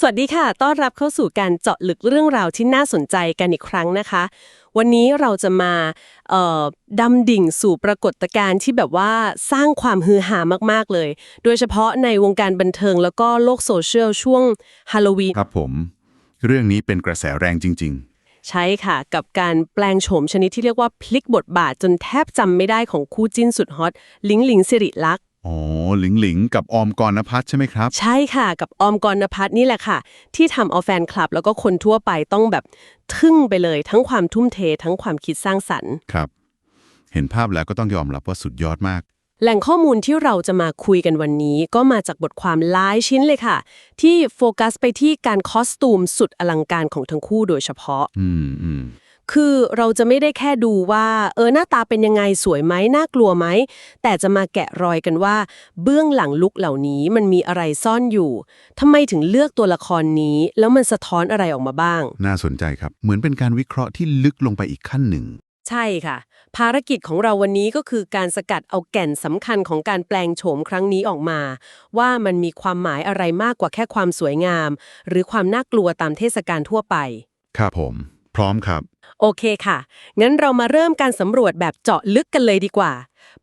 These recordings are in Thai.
สวัสดีค่ะ ต้อนรับเข้าสู่การเจาะลึกเรื่องราวที่น่าสนใจกันอีกครั้งนะคะ วันนี้เราจะมาเอ่อดำดิ่งสู่ปรากฏการณ์ที่แบบว่าสร้างความฮือฮามาก ๆ เลย โดยเฉพาะในวงการบันเทิงแล้วก็โลกโซเชียลช่วงฮาโลวีน ครับผม เรื่องนี้เป็นกระแสแรงจริงใช่ค่ะ กับการแปลงโฉมชนิดที่เรียกว่าพลิกบทบาทจนแทบจำไม่ได้ของคู่จิ้นสุดฮอตลิงหลิงสิริลักษณ์ๆ อ๋อหลิงหลิงกับออมกรณพัฒน์ใช่ไหมครับ ใช่ค่ะ กับออมกรณพัฒน์นี่แหละค่ะ ที่ทำเอาแฟนคลับแล้วก็คนทั่วไปต้องแบบทึ่งไปเลยทั้งความทุ่มเททั้งความคิดสร้างสรรค์ ครับ เห็นภาพแล้วก็ต้องยอมรับว่าสุดยอดมาก แหล่งข้อมูลที่เราจะมาคุยกันวันนี้ ก็มาจากบทความหลายชิ้นเลยค่ะ ที่โฟกัสไปที่การคอสตูมสุดอลังการของทั้งคู่โดยเฉพาะ อืมอืม คือเราจะไม่ได้แค่ดูว่า เออหน้าตาเป็นยังไงสวยไหมน่ากลัวไหม แต่จะมาแกะรอยกันว่า เบื้องหลังลุกเหล่านี้มันมีอะไรซ่อนอยู่ทำไมถึงเลือกตัวละครนี้ แล้วมันสะท้อนอะไรออกมาบ้าง น่าสนใจครับ เหมือนเป็นการวิเคราะห์ที่ลึกลงไปอีกขั้นหนึ่ง ใช่ค่ะ ภารกิจของเราวันนี้ก็คือการสกัดเอาแก่นสำคัญของการแปลงโฉมครั้งนี้ออกมา ว่ามันมีความหมายอะไรมากกว่าแค่ความสวยงาม หรือความน่ากลัวตามเทศกาลทั่วไป ครับผม พร้อมครับ โอเคค่ะ งั้นเรามาเริ่มการสำรวจแบบเจาะลึกกันเลยดีกว่า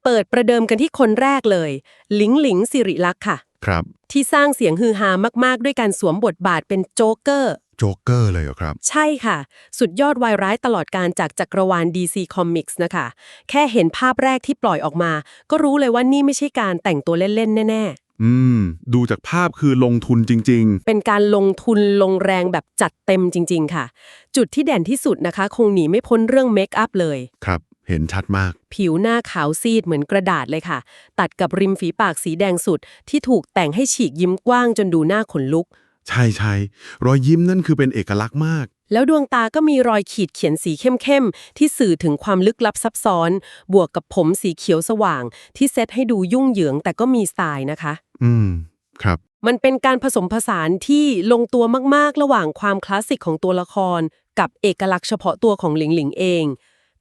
เปิดประเดิมกันที่คนแรกเลย หลิงหลิงสิริลักษณ์ค่ะ ครับ ที่สร้างเสียงฮือฮามากๆ ด้วยการสวมบทบาทเป็นโจ๊กเกอร์ โจ๊กเกอร์เลยเหรอครับ ใช่ค่ะ สุดยอดวายร้ายตลอดการจากจักรวาล DC Comics นะคะ แค่เห็นภาพแรกที่ปล่อยออกมา ก็รู้เลยว่านี่ไม่ใช่การแต่งตัวเล่น ๆ แน่ อืม ดูจากภาพคือลงทุนจริงๆเป็นการลงทุนลงแรงแบบจัดเต็มจริง ๆ ค่ะ จุดที่เด่นที่สุดนะคะ คงหนีไม่พ้นเรื่องเมคอัพเลย ๆ ครับ เห็นชัดมาก ผิวหน้าขาวซีดเหมือนกระดาษเลยค่ะ ตัดกับริมฝีปากสีแดงสุด ที่ถูกแต่งให้ฉีกยิ้มกว้างจนดูหน้าขนลุก ใช่ใช่รอยยิ้มนั่นคือเป็นเอกลักษณ์มาก แล้วดวงตาก็มีรอยขีดเขียนสีเข้มๆ ที่สื่อถึงความลึกลับซับซ้อน บวกกับผมสีเขียวสว่าง ที่เซตให้ดูยุ่งเหยิงแต่ก็มีสไตล์นะคะ อืม ครับ มันเป็นการผสมผสานที่ลงตัวมากๆ ระหว่างความคลาสสิกของตัวละคร กับเอกลักษณ์เฉพาะตัวของหลิงหลิงเอง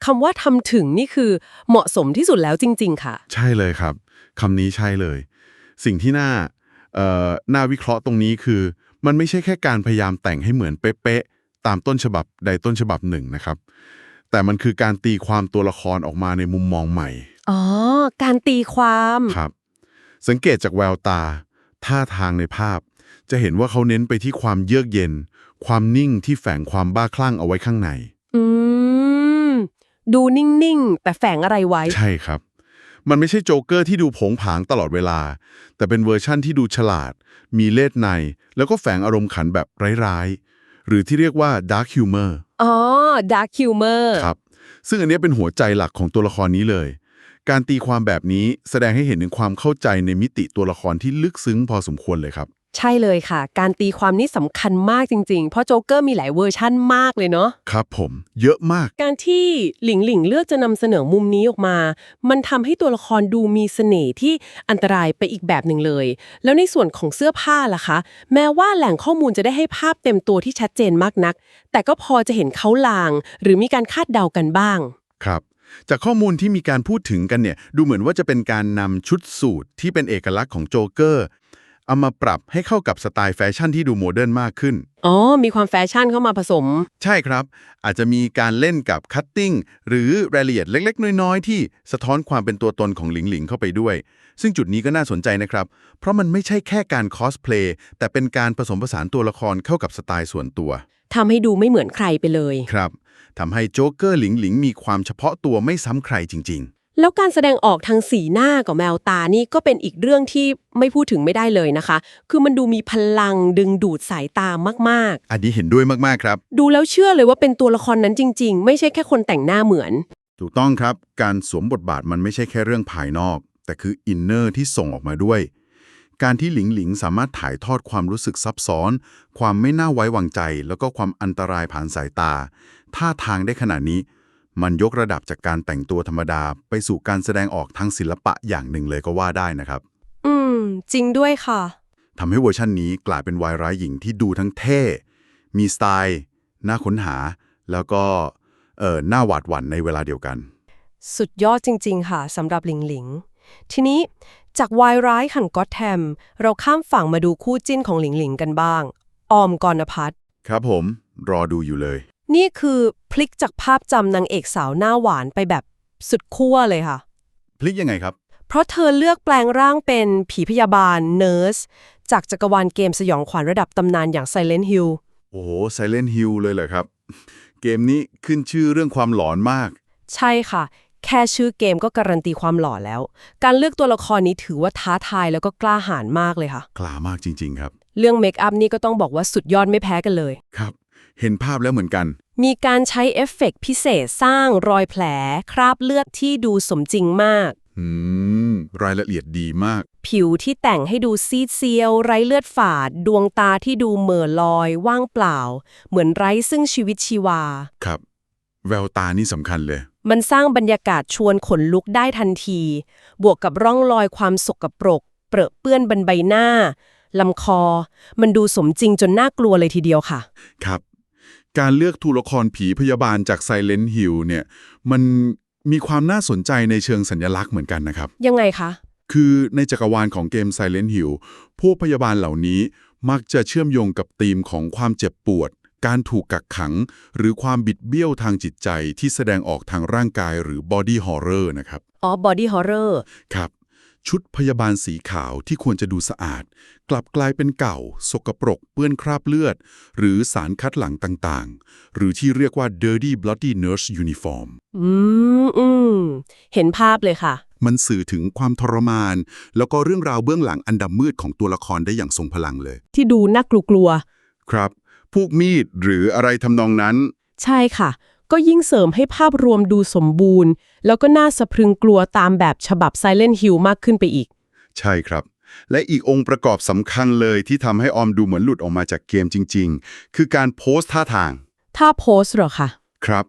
คำว่าทำถึงนี่คือเหมาะสมที่สุดแล้วจริง ๆ ค่ะ ใช่เลยครับคำนี้ใช่เลย สิ่งที่น่าเอ่อน่าวิเคราะห์ตรงนี้คือ มันไม่ใช่แค่การพยายามแต่งให้เหมือนเป๊ะๆ ตามต้นฉบับใดต้นฉบับหนึ่งนะครับ แต่มันคือการตีความตัวละครออกมาในมุมมองใหม่ อ๋อ การตีความครับ สังเกตจากแววตา ท่าทางในภาพ จะเห็นว่าเขาเน้นไปที่ความเยือกเย็น ความนิ่งที่แฝงความบ้าคลั่งเอาไว้ข้างใน อืม ดูนิ่ง ๆ แต่แฝงอะไรไว้ ใช่ครับมันไม่ใช่โจ๊กเกอร์ที่ดูโผงผางตลอดเวลา แต่เป็นเวอร์ชั่นที่ดูฉลาด มีเล่ห์ใน แล้วก็แฝงอารมณ์ขันแบบร้ายๆ หรือที่เรียกว่า dark humor อ๋อ dark humor ครับ ซึ่งอันเนี้ยเป็นหัวใจหลักของตัวละครนี้เลย การตีความแบบนี้แสดงให้เห็นถึงความเข้าใจในมิติตัวละครที่ลึกซึ้งพอสมควรเลยครับ ใช่เลยค่ะ การตีความนี่สำคัญมากจริง ๆ เพราะโจ๊กเกอร์มีหลายเวอร์ชั่นมากเลยเนาะ ครับผม เยอะมาก การที่หลิงหลิงเลือกจะนำเสนอมุมนี้ออกมา มันทำให้ตัวละครดูมีเสน่ห์ที่อันตรายไปอีกแบบหนึ่งเลย แล้วในส่วนของเสื้อผ้าล่ะคะ แม้ว่าแหล่งข้อมูลจะได้ให้ภาพเต็มตัวที่ชัดเจนมากนัก แต่ก็พอจะเห็นเขาลาง หรือมีการคาดเดากันบ้าง ครับจากข้อมูลที่มีการพูดถึงกันเนี่ยดูเหมือนว่าจะเป็นการนำชุดสูทที่เป็นเอกลักษณ์ของโจ๊กเกอร์ เอามาปรับให้เข้ากับสไตล์แฟชั่นที่ดูโมเดิร์นมากขึ้น อ๋อ มีความแฟชั่นเข้ามาผสม ใช่ครับ อาจจะมีการเล่นกับคัตติ้งหรือรายละเอียดเล็ก ๆ น้อย ๆ ที่สะท้อนความเป็นตัวตนของหลิงหลิงเข้าไปด้วย ซึ่งจุดนี้ก็น่าสนใจนะครับ เพราะมันไม่ใช่แค่การคอสเพลย์แต่เป็นการผสมผสานตัวละครเข้ากับสไตล์ส่วนตัวทำให้ดูไม่เหมือนใครไปเลย ครับทำให้โจ๊กเกอร์หลิงหลิงมีความเฉพาะตัวไม่ซ้ำใครจริง แล้วการแสดงออกทางสีหน้ากับแววตานี่ก็เป็นอีกเรื่องที่ไม่พูดถึงไม่ได้เลยนะคะ คือมันดูมีพลังดึงดูดสายตามากๆอันนี้เห็นด้วยมากๆครับ ๆ ดูแล้วเชื่อเลยว่าเป็นตัวละครนั้นจริง ๆ ไม่ใช่แค่คนแต่งหน้าเหมือน ถูกต้องครับ การสวมบทบาทมันไม่ใช่แค่เรื่องภายนอก แต่คืออินเนอร์ที่ส่งออกมาด้วย การที่หลิงหลิงสามารถถ่ายทอดความรู้สึกซับซ้อน ความไม่น่าไว้วางใจ แล้วก็ความอันตรายผ่านสายตา ท่าทางได้ขนาดนี้ มันยกระดับจากการแต่งตัวธรรมดาไปสู่การแสดงออกทางศิลปะอย่างหนึ่งเลยก็ว่าได้นะครับ อืม จริงด้วยค่ะ ทำให้เวอร์ชันนี้กลายเป็นวายร้ายหญิงที่ดูทั้งเท่ มีสไตล์ น่าค้นหา แล้วก็ เอ่อน่าหวาดหวั่นในเวลาเดียวกัน สุดยอดจริง ๆ ค่ะสำหรับหลิงหลิง ทีนี้จากวายร้ายขันก็อตแทม เราข้ามฝั่งมาดูคู่จิ้นของหลิงหลิงกันบ้าง ออมกรณพัฒน์ครับผม รอดูอยู่เลย นี่คือพลิกจากภาพจำนางเอกสาวหน้าหวานไปแบบสุดขั้วเลยค่ะ พลิกยังไงครับ เพราะเธอเลือกแปลงร่างเป็นผีพยาบาลเนิร์ส จากจักรวาลเกมสยองขวัญระดับตำนานอย่าง Silent Hill โอ้โห Silent Hill เลยเหรอครับ เกมนี้ขึ้นชื่อเรื่องความหลอนมาก ใช่ค่ะ แค่ชื่อเกมก็การันตีความหล่อแล้ว การเลือกตัวละครนี้ถือว่าท้าทายแล้วก็กล้าหาญมากเลยค่ะ กล้ามากจริง ๆ ครับ เรื่องเมคอัพนี่ก็ต้องบอกว่าสุดยอดไม่แพ้กันเลย ครับ เห็นภาพแล้วเหมือนกัน มีการใช้เอฟเฟกต์พิเศษสร้างรอยแผล คราบเลือดที่ดูสมจริงมาก อืม รายละเอียดดีมาก ผิวที่แต่งให้ดูซีดเซียว ไร้เลือดฝาด ดวงตาที่ดูเหม่อลอย ว่างเปล่า เหมือนไร้ซึ่งชีวิตชีวา ครับ แววตานี่สำคัญเลย มันสร้างบรรยากาศชวนขนลุกได้ทันที บวกกับร่องรอยความสกปรก เปรอะเปื้อนบนใบหน้าลำคอ มันดูสมจริงจนน่ากลัวเลยทีเดียวค่ะ ครับ การเลือกตัวละครผีพยาบาลจาก Silent Hill เนี่ยมันมีความน่าสนใจในเชิงสัญลักษณ์เหมือนกันนะครับ ยังไงคะ คือในจักรวาลของเกม Silent Hill พวกพยาบาลเหล่านี้มักจะเชื่อมโยงกับธีมของความเจ็บปวด การถูกกักขัง หรือความบิดเบี้ยวทางจิตใจที่แสดงออกทางร่างกายหรือ body horror นะครับ อ๋อ body horror ครับ ชุดพยาบาลสีขาวที่ควรจะดูสะอาด กลับกลายเป็นเก่า สกปรก เปื้อนคราบเลือด หรือสารคัดหลั่งต่างๆ หรือที่เรียกว่า dirty bloody nurse uniform อืมอืมเห็นภาพเลยค่ะ มันสื่อถึงความทรมาน แล้วก็เรื่องราวเบื้องหลังอันดำมืดของตัวละครได้อย่างทรงพลังเลย ที่ดูน่ากลัวครับ พวกมีดหรืออะไรทำนองนั้นๆใช่ค่ะ ก็ยิ่งเสริมให้ภาพรวมดูสมบูรณ์ แล้วก็น่าสะพรึงกลัวตามแบบฉบับ Silent Hill มากขึ้นไปอีก ใช่ครับ และอีกองค์ประกอบสำคัญเลยที่ทำให้ออมดูเหมือนหลุดออกมาจากเกมจริง ๆ คือการโพสท่าทางถ้าโพสต์เหรอคะ ครับ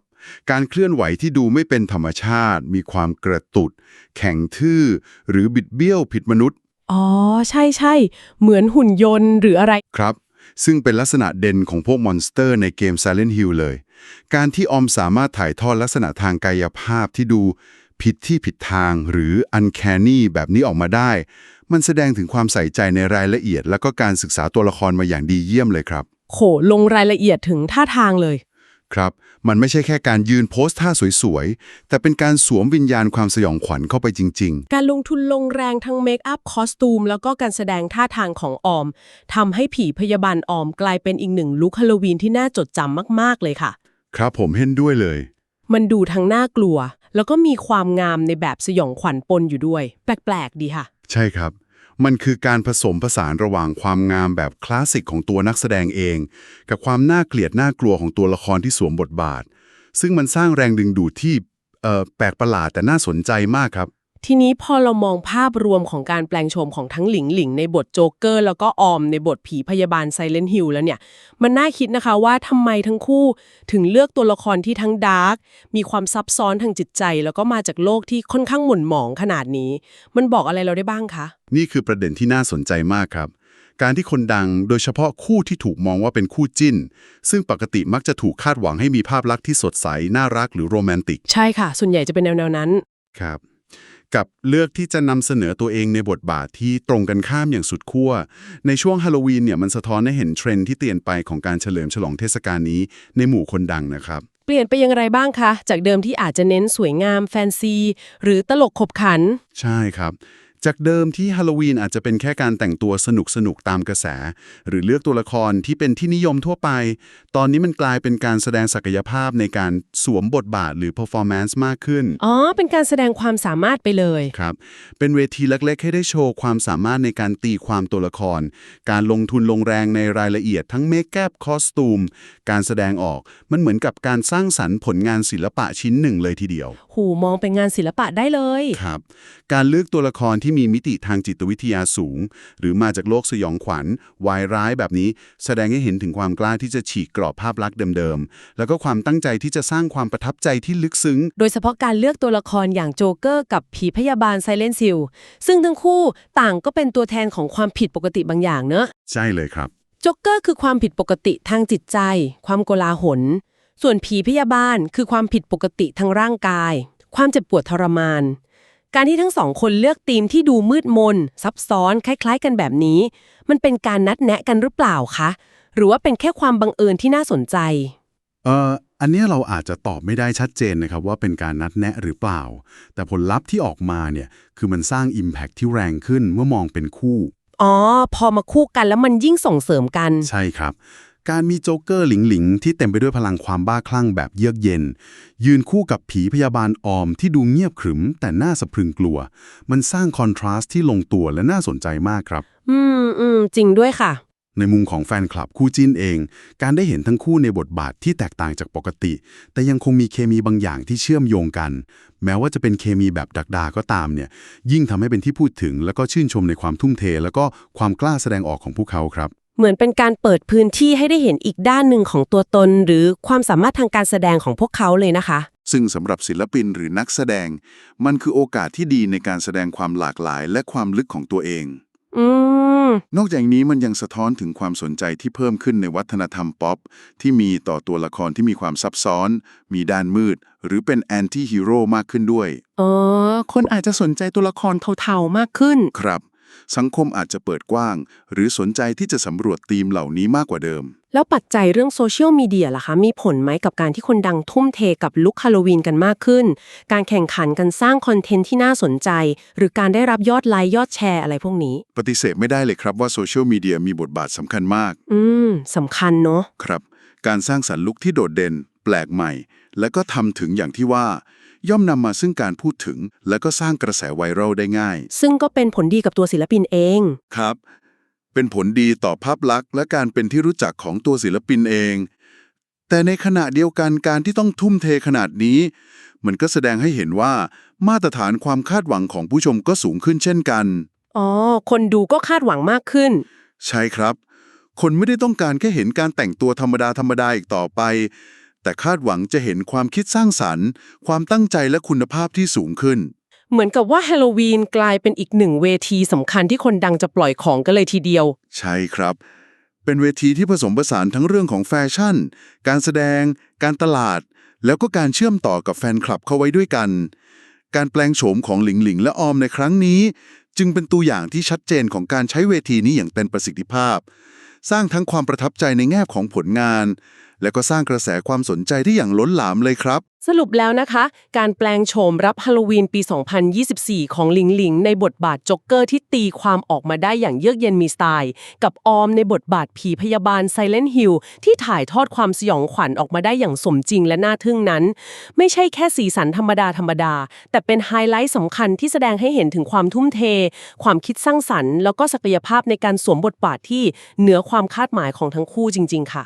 การเคลื่อนไหวที่ดูไม่เป็นธรรมชาติ มีความกระตุด แข็งทื่อ หรือบิดเบี้ยวผิดมนุษย์ อ๋อ ใช่ใช่ๆเหมือนหุ่นยนต์หรืออะไร ครับ ซึ่งเป็นลักษณะเด่นของพวกมอนสเตอร์ในเกม Silent Hill เลย การที่ออมสามารถถ่ายทอดลักษณะทางกายภาพที่ดูผิดที่ผิดทางหรือ uncanny แบบนี้ออกมาได้ มันแสดงถึงความใส่ใจในรายละเอียด และก็การศึกษาตัวละครมาอย่างดีเยี่ยมเลยครับโขลงรายละเอียดถึงท่าทางเลย ครับ มันไม่ใช่แค่การยืนโพสท่าสวยๆ แต่เป็นการสวมวิญญาณความสยองขวัญเข้าไปจริงการลงทุนลงแรงทั้งเมคอัพคอสตูม แล้วก็การแสดงท่าทางของออมทำให้ผีพยาบาลออมกลายเป็นอีกหนึ่งลุคฮาโลวีนที่น่าจดจำมากๆเลยค่ะๆ ครับผมเห็นด้วยเลย มันดูทั้งน่ากลัว แล้วก็มีความงามในแบบสยองขวัญปนอยู่ด้วย แปลกๆ ดีค่ะ ใช่ครับ มันคือการผสมผสานระหว่างความงามแบบคลาสสิกของตัวนักแสดงเอง กับความน่าเกลียดน่ากลัวของตัวละครที่สวมบทบาท ซึ่งมันสร้างแรงดึงดูดที่เอ่อแปลกประหลาดแต่น่าสนใจมากครับ ทีนี้พอเรามองภาพรวมของการแปลงโฉมของทั้งหลิงหลิงในบทโจ๊กเกอร์ แล้วก็ออมในบทผีพยาบาลไซเลน t ์ฮิลแล้วเนี่ย มันน่าคิดนะคะว่าทำไมทั้งคู่ถึงเลือกตัวละครที่ทั้งดาร์กมีความซับซ้อนทางจิตใจ แล้วก็มาจากโลกที่ค่อนข้างหม่นหมองขนาดนี้ มันบอกอะไรเราได้บ้างคะ นี่คือประเด็นที่น่าสนใจมากครับ การที่คนดังโดยเฉพาะคู่ที่ถูกมองว่าเป็นคู่จิ้น ซึ่งปกติมักจะถูกคาดหวังให้มีภาพลักษณ์ที่สดใสน่ารักหรือโรแมนติก ใช่ค่ะ ส่วนใหญ่จะเป็นแนวๆนั้นครับ กับเลือกที่จะนำเสนอตัวเองในบทบาทที่ตรงกันข้ามอย่างสุดขั้ว ในช่วงฮาโลวีนเนี่ยมันสะท้อนให้เห็นเทรนด์ที่เปลี่ยนไปของการเฉลิมฉลองเทศกาลนี้ในหมู่คนดังนะครับ เปลี่ยนไปอยังไรบ้างคะ จากเดิมที่อาจจะเน้นสวยงามแฟนซี หรือตลกขบขัน ใช่ครับ จากเดิมที่ฮาโลวีนอาจจะเป็นแค่การแต่งตัวสนุกสนุกๆตามกระแส หรือเลือกตัวละครที่เป็นที่นิยมทั่วไป ตอนนี้มันกลายเป็นการแสดงศักยภาพในการสวมบทบาทหรือ performance มากขึ้น อ๋อ เป็นการแสดงความสามารถไปเลย ครับ เป็นเวทีเล็กๆ ให้ได้โชว์ความสามารถในการตีความตัวละคร การลงทุนลงแรงในรายละเอียดทั้งเมคอัพคอสตูม การแสดงออก มันเหมือนกับการสร้างสรรค์ผลงานศิลปะชิ้นหนึ่งเลยทีเดียว หูมองเป็นงานศิลปะได้เลย ครับ การเลือกตัวละครที่มีมิติทางจิตวิทยาสูง หรือมาจากโลกสยองขวัญ วายร้ายแบบนี้ แสดงให้เห็นถึงความกล้าที่จะฉีกกรอบภาพลักษณ์เดิมๆ แล้วก็ความตั้งใจที่จะสร้างความประทับใจที่ลึกซึ้ง โดยเฉพาะการเลือกตัวละครอย่างโจเกอร์กับผีพยาบาลไซเลนซิลซึ่งทั้งคู่ต่างก็เป็นตัวแทนของความผิดปกติบางอย่างเนอะใช่เลยครับโจเกอร์คือความผิดปกติทางจิตใจ ความโกลาหล ส่วนผีพยาบาลคือความผิดปกติทางร่างกาย ความเจ็บปวดทรมาน การที่ทั้งสองคนเลือกธีมที่ดูมืดมน ซับซ้อนคล้ายๆ กันแบบนี้ มันเป็นการนัดแนะกันหรือเปล่าคะ หรือว่าเป็นแค่ความบังเอิญที่น่าสนใจ เอ่ออันเนี้ยเราอาจจะตอบไม่ได้ชัดเจนนะครับว่าเป็นการนัดแนะหรือเปล่า แต่ผลลัพธ์ที่ออกมาเนี่ยคือมันสร้าง Impact ที่แรงขึ้นเมื่อมองเป็นคู่ อ๋อ พอมาคู่กันแล้วมันยิ่งส่งเสริมกัน ใช่ครับ การมีโจ๊กเกอร์หลิงหลิงที่เต็มไปด้วยพลังความบ้าคลั่งแบบเยือกเย็น ยืนคู่กับผีพยาบาลออมที่ดูเงียบขรึม แต่น่าสะพรึงกลัว มันสร้างคอนทราสต์ที่ลงตัวและน่าสนใจมากครับ อืมอืมจริงด้วยค่ะ ในมุมของแฟนคลับคู่จิ้นเอง การได้เห็นทั้งคู่ในบทบาทที่แตกต่างจากปกติ แต่ยังคงมีเคมีบางอย่างที่เชื่อมโยงกัน แม้ว่าจะเป็นเคมีแบบดักดาก็ตามเนี่ย ยิ่งทำให้เป็นที่พูดถึง แล้วก็ชื่นชมในความทุ่มเท แล้วก็ความกล้าแสดงออกของพวกเขาครับ เหมือนเป็นการเปิดพื้นที่ให้ได้เห็นอีกด้านหนึ่งของตัวตน หรือความสามารถทางการแสดงของพวกเขาเลยนะคะ ซึ่งสำหรับศิลปินหรือนักแสดง มันคือโอกาสที่ดีในการแสดงความหลากหลายและความลึกของตัวเอง อืม นอกจากนี้มันยังสะท้อนถึงความสนใจที่เพิ่มขึ้นในวัฒนธรรมป๊อป ที่มีต่อตัวละครที่มีความซับซ้อน มีด้านมืด หรือเป็นแอนตี้ฮีโร่มากขึ้นด้วย อ๋อ คนอาจจะสนใจตัวละครเทาๆมากขึ้น ครับ สังคมอาจจะเปิดกว้าง หรือสนใจที่จะสำรวจธีมเหล่านี้มากกว่าเดิม แล้วปัจจัยเรื่องโซเชียลมีเดียล่ะคะ มีผลไหมกับการที่คนดังทุ่มเทกับลุคฮาโลวีนกันมากขึ้น การแข่งขันกันสร้างคอนเทนต์ที่น่าสนใจ หรือการได้รับยอดไลค์ยอดแชร์อะไรพวกนี้ ปฏิเสธไม่ได้เลยครับว่าโซเชียลมีเดียมีบทบาทสำคัญมาก อืมสำคัญเนาะครับ การสร้างสรรค์ลุคที่โดดเด่น แปลกใหม่ และก็ทำถึงอย่างที่ว่า ย่อมนำมาซึ่งการพูดถึง และก็สร้างกระแสไวรัลได้ง่าย ซึ่งก็เป็นผลดีกับตัวศิลปินเอง ครับ เป็นผลดีต่อภาพลักษณ์ และการเป็นที่รู้จักของตัวศิลปินเอง แต่ในขณะเดียวกันการที่ต้องทุ่มเทขนาดนี้ มันก็แสดงให้เห็นว่ามาตรฐานความคาดหวังของผู้ชมก็สูงขึ้นเช่นกัน อ๋อ คนดูก็คาดหวังมากขึ้น ใช่ครับ คนไม่ได้ต้องการแค่เห็นการแต่งตัวธรรมดาธรรมดาอีกต่อไป แต่คาดหวังจะเห็นความคิดสร้างสรรค์ ความตั้งใจและคุณภาพที่สูงขึ้น เหมือนกับว่าฮาโลวีนกลายเป็นอีกหนึ่งเวทีสำคัญที่คนดังจะปล่อยของกันเลยทีเดียว ใช่ครับ เป็นเวทีที่ผสมผสานทั้งเรื่องของแฟชั่น การแสดง การตลาด แล้วก็การเชื่อมต่อกับแฟนคลับเข้าไว้ด้วยกัน การแปลงโฉมของหลิงหลิงและออมในครั้งนี้ จึงเป็นตัวอย่างที่ชัดเจนของการใช้เวทีนี้อย่างเต็มประสิทธิภาพ สร้างทั้งความประทับใจในแง่ของผลงาน และก็สร้างกระแสความสนใจที่อย่างล้นหลามเลยครับ สรุปแล้วนะคะ การแปลงโฉมรับฮาโลวีนปี 2024 ของหลิงหลิง ในบทบาทจ็อกเกอร์ที่ตีความออกมาได้อย่างเยือกเย็นมีสไตล์ กับออมในบทบาทผีพยาบาล Silent Hill ที่ถ่ายทอดความสยองขวัญออกมาได้อย่างสมจริงและน่าทึ่งนั้น ไม่ใช่แค่สีสันธรรมดาธรรมดา แต่เป็นไฮไลท์สำคัญที่แสดงให้เห็นถึงความทุ่มเท ความคิดสร้างสรรค์ แล้วก็ศักยภาพในการสวมบทบาทที่เหนือความคาดหมายของทั้งคู่จริง ๆ ค่ะ